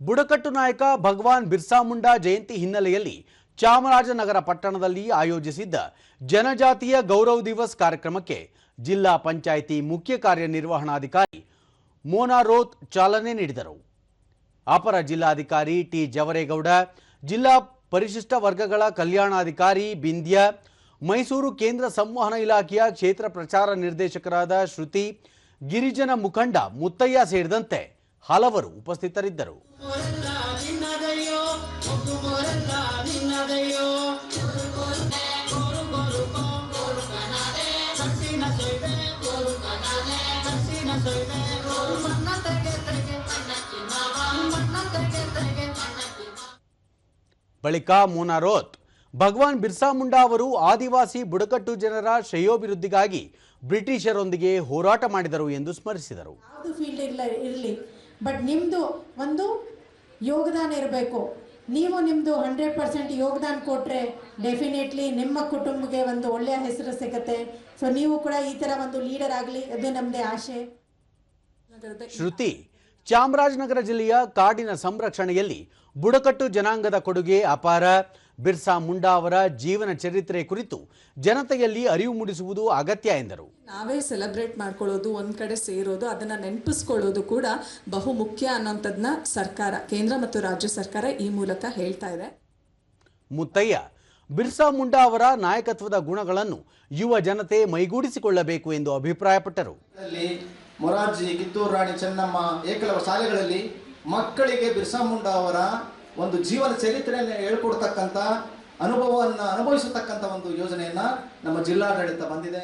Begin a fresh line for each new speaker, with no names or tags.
ಬುಡಕಟ್ಟು ನಾಯಕ ಭಗವಾನ್ ಬಿರ್ಸಾ ಮುಂಡಾ ಜಯಂತಿ ಹಿನ್ನೆಲೆಯಲ್ಲಿ ಚಾಮರಾಜನಗರ ಪಟ್ಟಣದಲ್ಲಿ ಆಯೋಜಿಸಿದ್ದ ಜನಜಾತಿಯ ಗೌರವ್ ದಿವಸ್ ಕಾರ್ಯಕ್ರಮಕ್ಕೆ ಜಿಲ್ಲಾ ಪಂಚಾಯಿತಿ ಮುಖ್ಯ ಕಾರ್ಯನಿರ್ವಹಣಾಧಿಕಾರಿ ಮೋನಾ ರೋತ್ ಚಾಲನೆ ನೀಡಿದರು. ಅಪರ ಜಿಲ್ಲಾಧಿಕಾರಿ ಟಿ ಜವರೇಗೌಡ, ಜಿಲ್ಲಾ ಪರಿಶಿಷ್ಟ ವರ್ಗಗಳ ಕಲ್ಯಾಣಾಧಿಕಾರಿ ಬಿಂದ್ಯ, ಮೈಸೂರು ಕೇಂದ್ರ ಸಂವಹನ ಇಲಾಖೆಯ ಕ್ಷೇತ್ರ ಪ್ರಚಾರ ನಿರ್ದೇಶಕರಾದ ಶ್ರುತಿ, ಗಿರಿಜನ ಮುಖಂಡ ಮುತ್ತಯ್ಯ ಸೇರಿದಂತೆ ಹಲವರು ಉಪಸ್ಥಿತರಿದ್ದರು. ಬಳಿಕ ಮೋನಾ ರೋತ್ ಭಗವಾನ್ ಬಿರ್ಸಾ ಮುಂಡಾ ಅವರು ಆದಿವಾಸಿ ಬುಡಕಟ್ಟು ಜನರ ಶ್ರೇಯೋಭಿವೃದ್ಧಿಗಾಗಿ ಬ್ರಿಟಿಷರೊಂದಿಗೆ ಹೋರಾಟ ಮಾಡಿದರು ಎಂದು ಸ್ಮರಿಸಿದರು.
ಬಟ್ ನಿಮ್ಮದು ಒಂದು ಯೋಗದಾನ ಇರಬೇಕು. ನೀವು ನಿಮ್ಮದು ಹಂಡ್ರೆಡ್ ಪರ್ಸೆಂಟ್ ಯೋಗದಾನ ಕೊಟ್ಟರೆ ಡೆಫಿನೆಟ್ಲಿ ನಿಮ್ಮ ಕುಟುಂಬಕ್ಕೆ ಒಂದು ಒಳ್ಳೆಯ ಹೆಸರು ಸಿಗುತ್ತೆ. ಸೊ ನೀವು ಕೂಡ ಈ ಥರ ಒಂದು ಲೀಡರ್ ಆಗಲಿ, ಅದು ನಮ್ಮದೇ ಆಶೆ.
ಶ್ರುತಿ, ಚಾಮರಾಜನಗರ ಜಿಲ್ಲೆಯ ಕಾಡಿನ ಸಂರಕ್ಷಣೆಯಲ್ಲಿ ಬುಡಕಟ್ಟು ಜನಾಂಗದ ಕೊಡುಗೆ ಅಪಾರ. ಬಿರ್ಸಾ ಮುಂಡಾ ಅವರ ಜೀವನ ಚರಿತ್ರೆ ಕುರಿತು ಜನತೆಯಲ್ಲಿ ಅರಿವು ಮೂಡಿಸುವುದು ಅಗತ್ಯ ಎಂದರು.
ನಾವೇ ಸೆಲೆಬ್ರೇಟ್ ಮಾಡ್ಕೊಳ್ಳೋದು ಒಂದು ಕಡೆ ಸೇರೋದು ಅದನ್ನು ನೆನಪಿಸ್ಕೊಳ್ಳೋದು ಕೂಡ ಬಹು ಮುಖ್ಯ ಅನ್ನೋಂಥದ್ದನ್ನ ಸರ್ಕಾರ ಕೇಂದ್ರ ಮತ್ತು ರಾಜ್ಯ ಸರ್ಕಾರ ಈ ಮೂಲಕ ಹೇಳ್ತಾ ಇದೆ.
ಮುತ್ತಯ್ಯ ಬಿರ್ಸಾ ಮುಂಡಾ ಅವರ ನಾಯಕತ್ವದ ಗುಣಗಳನ್ನು ಯುವ ಜನತೆ ಮೈಗೂಡಿಸಿಕೊಳ್ಳಬೇಕು ಎಂದು ಅಭಿಪ್ರಾಯಪಟ್ಟರು.
ಮೊರಾರ್ಜಿ ಕಿತ್ತೂರು ರಾಣಿ ಚೆನ್ನಮ್ಮ ಏಕಲವ ಶಾಲೆಗಳಲ್ಲಿ ಮಕ್ಕಳಿಗೆ ಬಿರ್ಸಾ ಮುಂಡಾ ಅವರ ಒಂದು ಜೀವನ ಚರಿತ್ರೆಯನ್ನು ಹೇಳ್ಕೊಡ್ತಕ್ಕಂಥ ಅನುಭವವನ್ನು ಅನುಭವಿಸತಕ್ಕಂಥ ಒಂದು ಯೋಜನೆಯನ್ನು ನಮ್ಮ ಜಿಲ್ಲಾಡಳಿತ ಬಂದಿದೆ.